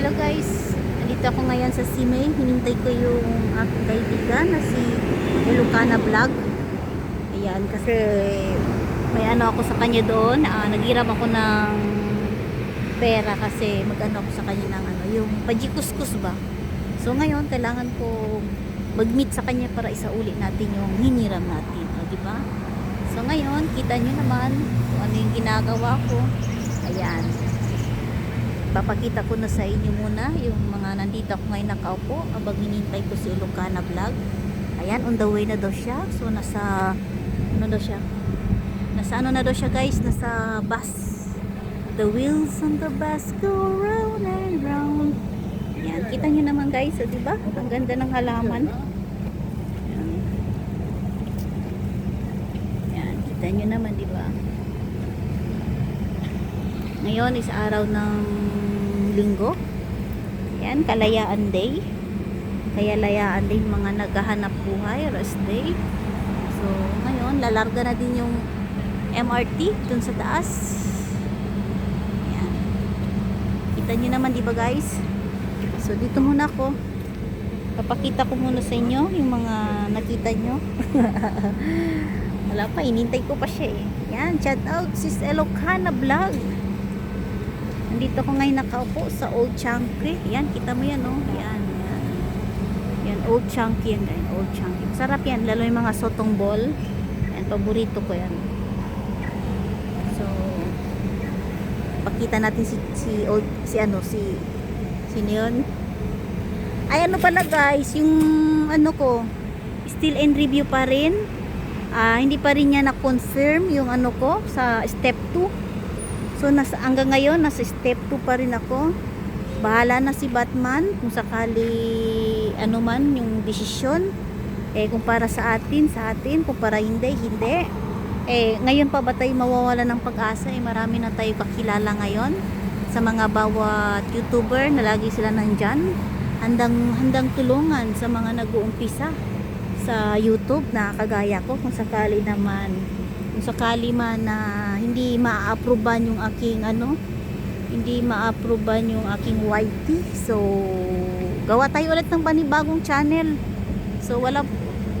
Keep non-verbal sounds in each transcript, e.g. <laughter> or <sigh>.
Hello guys, dito ako ngayon sa Simay. Hinintay ko yung aking kaibigan na si Ilocana Vlog. Ayan, kasi may ano ako sa kanya doon. Ah, naghiram ako ng pera kasi mag-ano ako sa kanya ng ano, yung pajikuskus ba. So ngayon, kailangan ko mag-meet sa kanya para isauli natin yung hiniram natin. O, di ba? So ngayon, kita nyo naman kung ano yung ginagawa ko. Ayan papakita ko na sa inyo muna yung mga nandito ako ngayon nakaupo. Habang hinintay ko si Ilocana Vlog. Ayan on the way na daw siya. So nasa ano daw siya? Nasa ano na daw siya guys? Nasa bus. The wheels on the bus go round and round. Ayan kita nyo naman guys. So, diba? Ang ganda ng halaman. Ayan, ayan kita nyo naman diba ngayon is araw ng linggo. Yan, kalayaan day. Kaya layaan din mga naghahanap buhay, rest day. So, ngayon, lalarga na din yung MRT dun sa taas. Yan. Kita nyo naman, di ba guys? So, dito muna ako. Papakita ko muna sa inyo yung mga nakita nyo. <laughs> Wala pa, inintay ko pa siya eh. Yan, shout out sis Elocana Vlog. Nandito ko ngayon nakaupo sa Old Chunky. Yan, kita mo yan, oh. Yan, yan. Yan, Old Chunky yan, guys. Old Chunky. Sarap yan, lalo yung mga sotong ball. Yan, paborito ko yan. So, pakita natin si, si, old, si ano, si, sino yun? Ay, ano pala guys, yung ano ko, still in review pa rin. Ah, hindi pa rin niya na-confirm yung ano ko sa step 2 So nasa, hanggang ngayon nasa step 2 pa rin ako. Bahala na si Batman kung sakali ano man yung desisyon. Eh kung para sa atin, sa atin, kung para hindi, hindi. Eh ngayon pa ba tayo mawawala ng pag-asa? Eh marami na tayo kakilala ngayon sa mga bawat YouTuber na lagi sila nandyan. Handang, handang tulungan sa mga nag-uumpisa sa YouTube na kagaya ko kung sakali naman kung sakali man na hindi ma-approvean yung aking ano hindi ma-approvean yung aking YT so gawa tayo ulit ng panibagong channel. So wala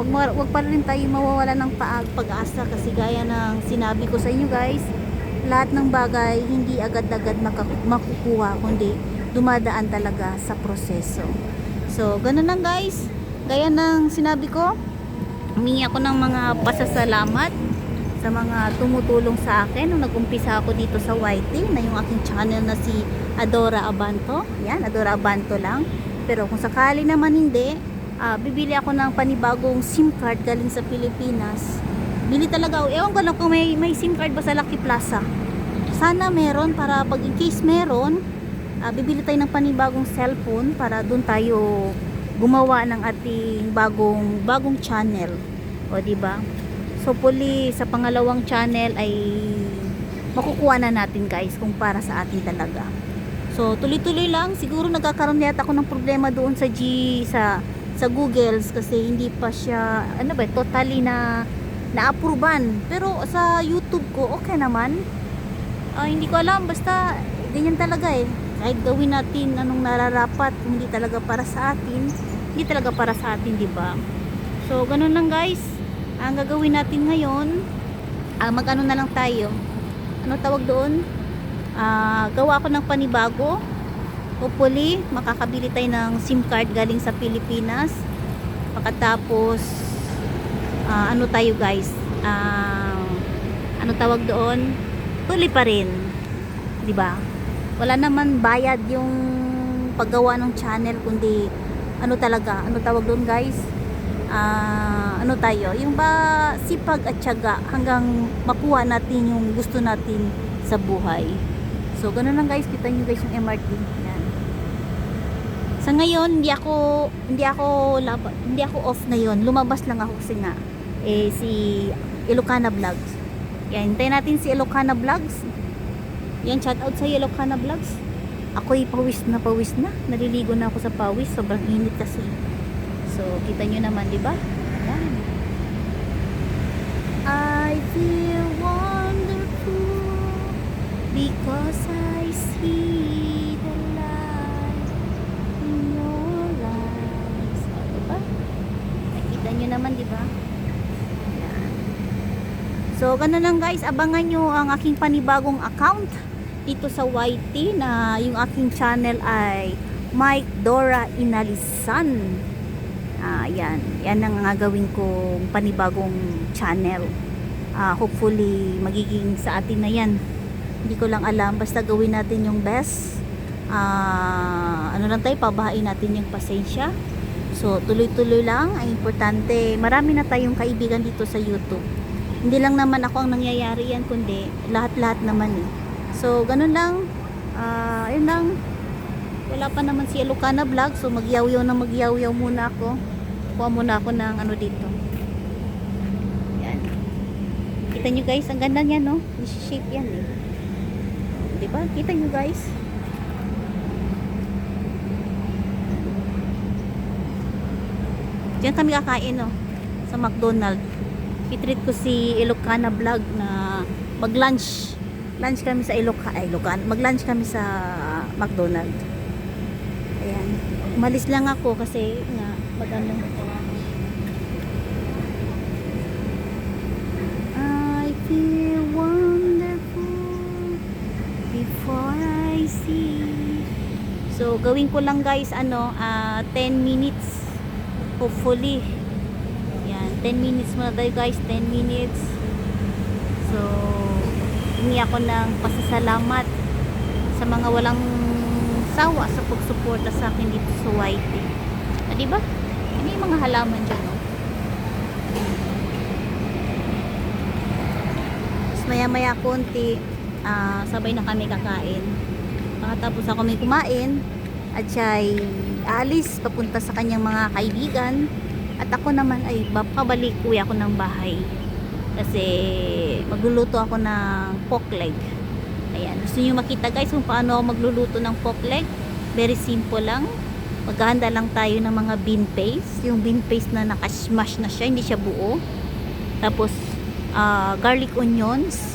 wag, wag pa rin tayo mawawala ng pa- pag-asa. Kasi gaya ng sinabi ko sa inyo guys lahat ng bagay hindi agad-agad makukuha kundi dumadaan talaga sa proseso. So ganun lang guys. Gaya ng sinabi ko humingi ako ng mga pasasalamat sa mga tumutulong sa akin nung nag-umpisa ako dito sa YT na yung aking channel na si Adora Abanto. Yan, Adora Abanto lang. Pero kung sakali naman hindi, ah, bibili ako ng panibagong SIM card galing sa Pilipinas. Bili talaga ako. Ewan ko lang kung may, may SIM card ba sa Lucky Plaza. Sana meron para pag in case meron, ah, bibili tayo ng panibagong cellphone para doon tayo gumawa ng ating bagong bagong channel. O di ba? Puli sa pangalawang channel ay makukuha na natin guys kung para sa atin talaga. So, tuloy-tuloy lang. Siguro nagkakaroon yata ako ng problema doon sa G, sa, sa Googles kasi hindi pa siya, ano ba, totally na na-approvean. Pero sa YouTube ko, okay naman. Ah, hindi ko alam, basta ganyan talaga eh. Kahit gawin natin anong nararapat, hindi talaga para sa atin, hindi talaga para sa atin, di ba? So, ganun lang guys ang gagawin natin ngayon ah, mag ano na lang tayo. Ano tawag doon? Ah, gawa ako ng panibago. Hopefully makakabili tayo ng SIM card galing sa Pilipinas. Pagkatapos ah, ano tayo guys? Ah, ano tawag doon? Tuloy pa rin. Di ba? Wala naman bayad yung paggawa ng channel kundi ano talaga? Ano tawag doon guys ah, ano tayo, yung ba sipag at tiyaga hanggang makuha natin yung gusto natin sa buhay. So, ganun lang guys, kita nyo guys yung MRT. Yan. Sa ngayon, hindi ako hindi ako laba, hindi ako off ngayon. Lumabas lang ako kasi nga eh si Ilocana Vlogs. Yan, hintayin natin si Ilocana Vlogs. Yan, shout out sa Ilocana Vlogs. Ako'y pawis na pawis na. Naliligo na ako sa pawis. Sobrang init kasi. So, kita nyo naman, di ba? I feel wonderful because I see the light in your eyes. O, di ba? Nakita nyo naman, di ba? So, ganun lang guys. Abangan nyo ang aking panibagong account dito sa YT na yung aking channel ay Mike Dora Inalisan. Ah, yan. Yan ang gagawin kong panibagong channel. Ah, hopefully, magiging sa atin na yan. Hindi ko lang alam. Basta gawin natin yung best. Ah, ano lang tayo, pabahain natin yung pasensya. So, tuloy-tuloy lang. Ang importante, marami na tayong kaibigan dito sa YouTube. Hindi lang naman ako ang nangyayari yan, kundi lahat-lahat naman eh. So, ganun lang. Ah, ayun lang. Wala pa naman si Lucana Vlog, so magyaw-yaw na magyaw-yaw muna ako. Kuha muna ako ng ano dito. Yan. Kita nyo guys, ang ganda niya, no? Shape yan eh. Di ba? Kita nyo guys. Diyan kami kakain, no? Sa McDonald's. Itreat ko si Ilocana Vlog na mag-lunch. Lunch kami sa Iloca, ay Ilocana. Mag-lunch kami sa McDonald's. Ayan. Umalis lang ako kasi nga mag-ano. I feel wonderful before I see. So, gawin ko lang guys, ano, ah, 10 minutes. Hopefully. Yan, 10 minutes muna tayo guys, 10 minutes. So, hingi ako ng pasasalamat sa mga walang sawa sa pagsuporta sa akin dito sa YT. Ah, di ba? Ano yung mga halaman dyan, no? Tapos maya-maya konti, ah, sabay na kami kakain. Pagkatapos ako may kumain, at siya ay aalis papunta sa kanyang mga kaibigan. At ako naman ay babalik uwi ako ng bahay. Kasi magluluto ako ng pork leg. Ayan. Gusto nyo makita guys kung paano magluluto ng pork leg? Very simple lang. Maghahanda lang tayo ng mga bean paste. Yung bean paste na nakasmash na siya, hindi siya buo. Tapos, ah, garlic onions.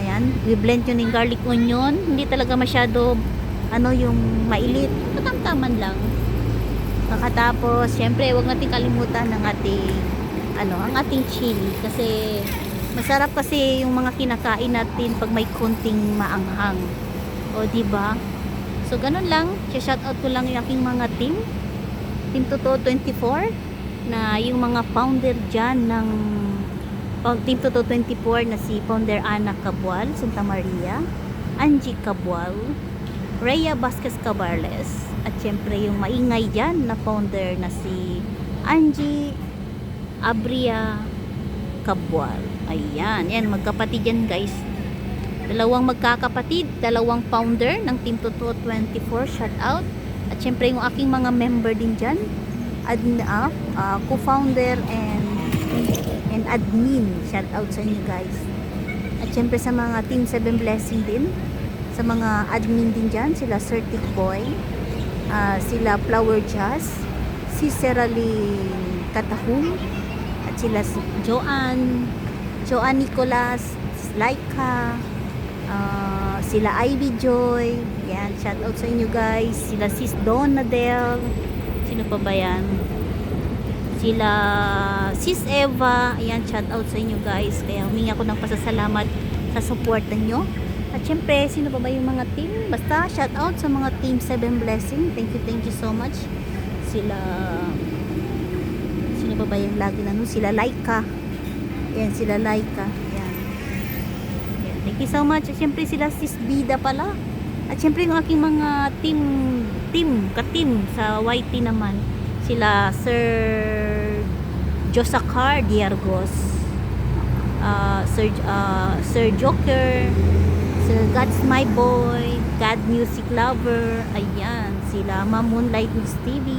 Ayan. I-blend yun ng garlic onion. Hindi talaga masyado, ano, yung mailit. Matamtaman lang. Pagkatapos, syempre, huwag natin kalimutan ng ating, ano, ang ating chili. Kasi, masarap kasi yung mga kinakain natin pag may konting maanghang. O, di ba? So, ganun lang. Shout out ko lang yung aking mga team. Team Totoo 24 na yung mga founder dyan ng Team Totoo 24 na si founder Ana Cabual, Santa Maria, Angie Cabual, Rhea Vasquez Cabarles, at syempre yung maingay dyan na founder na si Angie Abria Cabual. Ayan, yan, magkapatid yan guys. Dalawang magkakapatid, dalawang founder ng Team Totoo 24, shout out. At syempre yung aking mga member din dyan, admin, ah, ah, co-founder and and admin, shout out sa inyo guys. At syempre sa mga Team 7 Blessing din, sa mga admin din dyan, sila Certic Boy, ah, sila Flower Jazz, si Seraline Katahum, at sila si Joanne, Joanne Nicolas, Laika, ah, sila Ivy Joy, yan, shout out sa inyo guys, sila Sis Donadel, sino pa ba yan? Sila Sis Eva, ayan, shout out sa inyo guys, kaya humingi ako ng pasasalamat sa suporta nyo. At syempre, sino pa ba yung mga team? Basta, shout out sa mga team 7 Blessing. Thank you, thank you so much. Sila, sino pa ba yung lagi na no? Sila Laika. Yan, sila Laika. Yan. Yan. Thank you so much. At syempre, sila Sis Bida pala. At syempre, yung aking mga team, team, ka-team sa YT naman. Sila Sir Josacar Diargos. Uh, Sir, uh, Sir Joker. Sir God's My Boy, God Music Lover, ayan, sila Ma'am Moonlight News TV,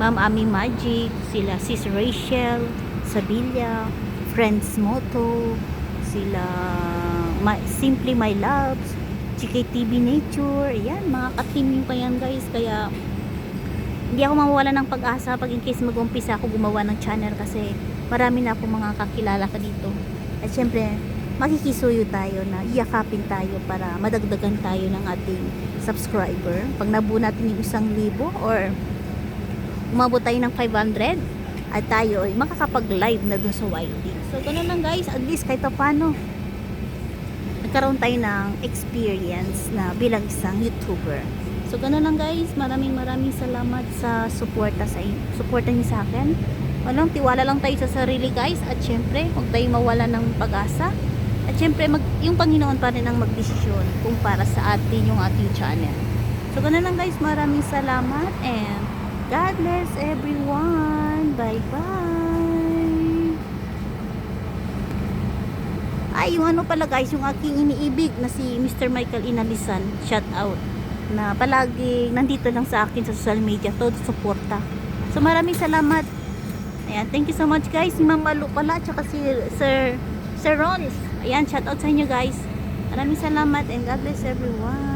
Ma'am Ami Magic, sila Sis Rachel, Sabilla, Friends Moto, sila Ma- Simply My Loves, GKTV Nature, ayan, mga ka-teaming pa yan guys, kaya hindi ako mawawala ng pag-asa pag in case mag-umpisa ako gumawa ng channel kasi marami na akong mga kakilala ka dito. At syempre, makikisuyo tayo na iyakapin tayo para madagdagan tayo ng ating subscriber. Pag nabuo natin yung isang libo or umabot tayo ng 500 at tayo ay makakapag-live na dun sa YT. So, ganun lang guys. At least kahit pa paano, nagkaroon tayo ng experience na bilang isang YouTuber. So, ganun lang guys. Maraming maraming salamat sa suporta sa suporta niyo sa akin. Walang tiwala lang tayo sa sarili guys. At syempre, huwag tayong mawala ng pag-asa. At syempre, mag, yung Panginoon pa rin ang magdesisyon kung para sa atin yung ating channel. So, ganun lang guys. Maraming salamat and God bless everyone. Bye-bye. Ay, yung ano pala guys, yung aking iniibig na si Mr. Michael Inalisan, shout out, na palagi nandito lang sa akin sa social media, todo suporta. So maraming salamat. Ayan, thank you so much guys. Si Ma'am Malu pala, tsaka si Sir, Sir Ron. Ayan, shout out sa inyo guys. Maraming salamat and God bless everyone.